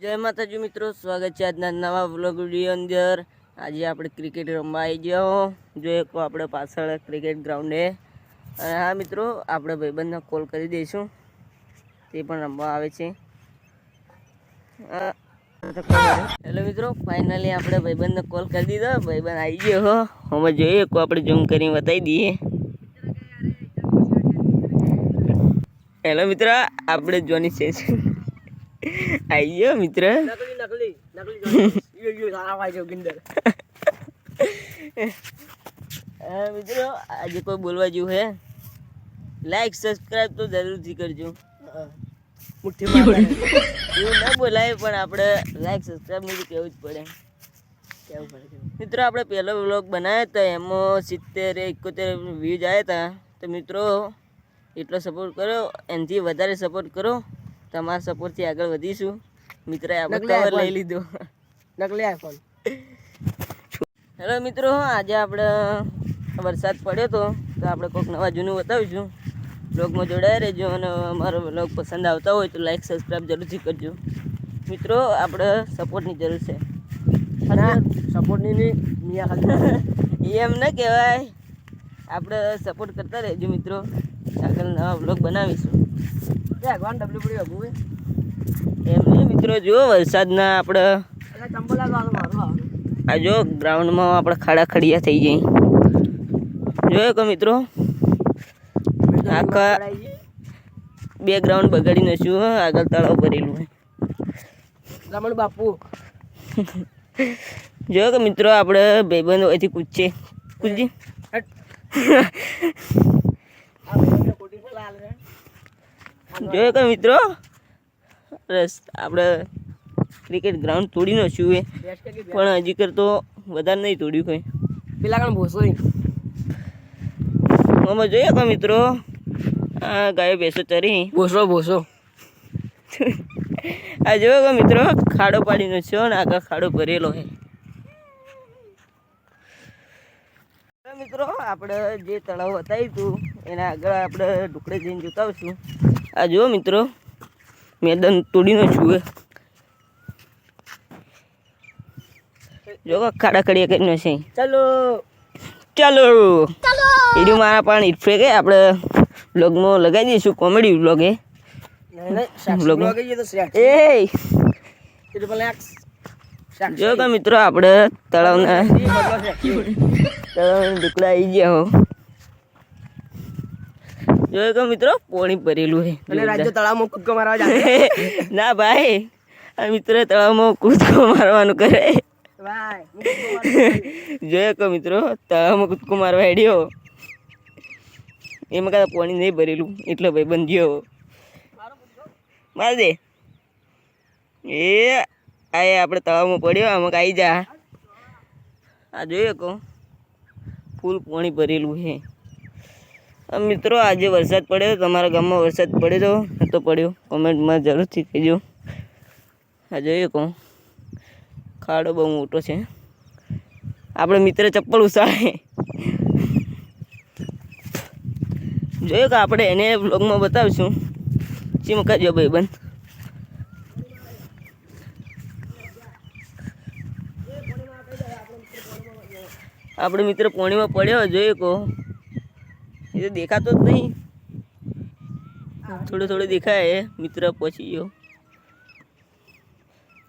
જય માતાજી મિત્રો, સ્વાગત છે આજના નવા વ્લોગ વીડિયો અંદર. આજે આપણે ક્રિકેટ રમવા આવી ગયો જોઈએ એક આપણે પાછળ ક્રિકેટ ગ્રાઉન્ડે અને હા મિત્રો, આપણે ભાઈબંધને કોલ કરી દઈશું. તે પણ રમવા આવે છે. હેલો મિત્રો ફાઇનલી આપણે ભાઈબંધને કોલ કરી દીધો. ભાઈબંધ આવી ગયો હો. અમે જોઈએ, એક આપણે ઝૂમ કરીને બતાવી દઈએ. હેલો મિત્ર, આપણે જોની છે. આવી ગયો મિત્ર નકલી નકલી નકલી યો યો ભાઈ જોગિંદર હા મિત્રો આજે કોઈ બોલવા જેવું હે લાઈક સબસ્ક્રાઇબ તો જરૂરથી કરજો મુઠ્ઠી માર એવું ના બોલાય પણ આપણે લાઈક સબસ્ક્રાઇબ નથી કેવું કહેવું જ પડે કેવું પડે મિત્રો આપણે પહેલો વ્લોગ બનાવ્યો હતો એમાં સિત્તેર એકોતેર વ્યૂઝ આવ્યા હતા તો મિત્રો એટલો સપોર્ટ કરો એનાથી વધારે સપોર્ટ કરો તમારા સપોર્ટથી આગળ વધીશું. મિત્રએ આપણે કવર લઈ. લીધો. નકલી આઈફોન હેલો મિત્રો આજે આપણે વરસાદ પડ્યો તો તો આપણે કોઈક નવા જૂનું બતાવીશું. બ્લોગમાં જોડાયા રહેજો અને અમારો બ્લોગ પસંદ આવતા હોય તો લાઈક સબસ્ક્રાઈબ જરૂરથી કરજો. મિત્રો આપણે સપોર્ટની જરૂર છે. સપોર્ટની એમ ન કહેવાય. આપણે સપોર્ટ કરતા રહેજો મિત્રો. આગળ નવા બ્લોગ બનાવીશું. ભગવાન ડબલ્યુ પડી હગું હે. મિત્રો જો વરસાદના આપણે આ જો ગ્રાઉન્ડમાં આપણે ખાડા ખડિયા થઈ જાય જોયો કે મિત્રો આખા બે ગ્રાઉન્ડ બગાડી નાખ્યું આગળ તળાવ ભરેલું રમણ બાપુ. જોયો કે મિત્રો આપણે ભાઈબંધ હોયથી કૂદશે કૂદજી જોયો કે મિત્રો? આપણે ક્રિકેટ ગ્રાઉન્ડ તોડી નાખ્યું એ. પણ હજી કરતો વધારે નહીં તોડ્યું કંઈ. પેલા કણ ભોસો આમાં જોયો કે મિત્રો? આ ગાયો ભેંસો ચરી. ભોસો ભોસો. આ જોયો કે મિત્રો? ખાડો પાડીનો છો ને આગળ ખાડો ભરેલો છે. મિત્રો આપણે જે તળાવ બતાવ્યું હતું એના આગળ આપણે ઢુકડે જઈને જોતા આવશું. આ જુઓ મિત્રો મેદાન તોડી નાખ્યું છે જો ખાડા ખડિયા કરી છે. ચાલો. ચાલો. વીડિયો મારા પણ ઇટફે કે આપણે બ્લોગમાં લગાવી દઈશું કોમેડી બ્લોગે એ. જો કે મિત્રો આપણે તળાવના તળાવના ઢુકડા આવી ગયા હો. જો કે મિત્રો પોણી ભરેલું છે અને રાજ્ય તળાવમાં કૂદકો મારવા જાય ના ભાઈ આ મિત્ર તળાવમાં કૂદકો મારવાનું કરે. જોયો કે મિત્રો તળાવમાં કૂદકો મારવા હેડ્યો. એમાં કાંઈ પાણી નહીં ભરેલું. એટલે ભાઈ બંધ ગયો. માર દે. એ આ આપણે તળાવમાં પડ્યો આમાં આવી જા. આ જોઈએ કહો ફૂલ પાણી ભરેલું છે મિત્રો, આજે વરસાદ પડ્યો તમારા ગામમાં વરસાદ પડ્યો તો નતો પડ્યો. કોમેન્ટમાં જરૂરથી કહેજો. આ જોઈએ કહું ખાડો બહુ મોટો છે. આપણે મિત્ર ચપ્પલ ઉસાડે જોયું કે આપણે એને બ્લોગમાં બતાવીશું. ચી કરજો ભાઈ, બંધ. આપણે મિત્ર પોણીમાં પડ્યો, જોઈએ કહો એ તો દેખાતો જ નહીં. થોડું થોડું દેખાય મિત્ર પહોંચી ગયો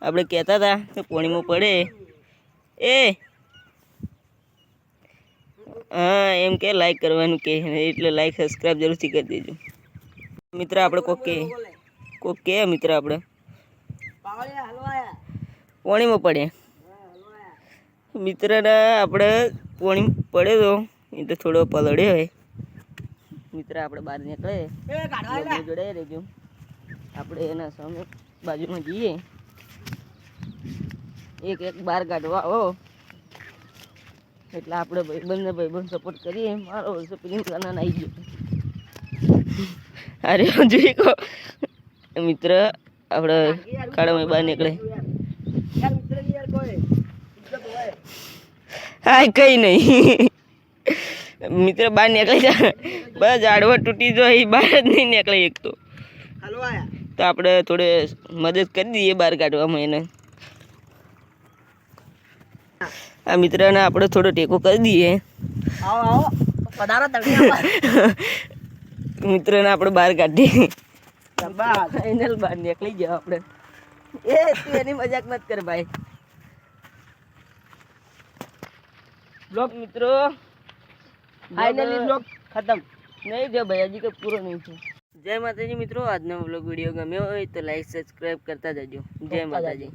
આપણે કહેતા હતા કે પોણીમાં પડે. એ. હા એમ કે લાઈક કરવાનું કે. એટલે લાઈક સબસ્ક્રાઈબ જરૂરથી કરી દેજો. મિત્ર આપણે કોક કે. કોક કે મિત્ર આપણે. પોણીમાં પડે. મિત્રને આપણે પોણી પડ્યો તો એટલે થોડો પલળ્યો હોય. મિત્ર આપણે બહાર નીકળે. એ કાઢવા જોડે રહેજો આપણે એના સામે બાજુમાં જઈએ. એક એક બાર કાઢવા આવો એટલે આપણે ભાઈબંધને ભાઈબંધ સપોર્ટ કરીએ. મારો વર્ષો પ્રિન્સ કાના આવી ગયો. અરે જોઈ કહો મિત્ર આપણે કાળામાં બહાર નીકળે. હા કઈ નહીં. મિત્ર બહાર નીકળી જાય. બસ ઝાડવા તૂટી જાય એ બહાર જ નહીં નીકળે એક તો. તો આપણે થોડે મદદ કરી દઈએ બહાર કાઢવામાં એને. આ મિત્રને આપણે થોડો ટેકો કરી દઈએ. મિત્રને આપણે બહાર કાઢીએ. ફાઇનલ બહાર નીકળી ગયા આપણે. એ તું એની મજાક મત કર ભાઈ. બ્લોક મિત્રો. ફાઇનલી બ્લોગ ખતમ. નહીં જો ભાઈ હજી કંઈ પૂરો નહીં થયો. જય માતાજી મિત્રો આજનો બ્લોગ વીડિયો ગમ્યો હોય તો લાઈક સબસ્ક્રાઈબ કરતા જજો. જય માતાજી.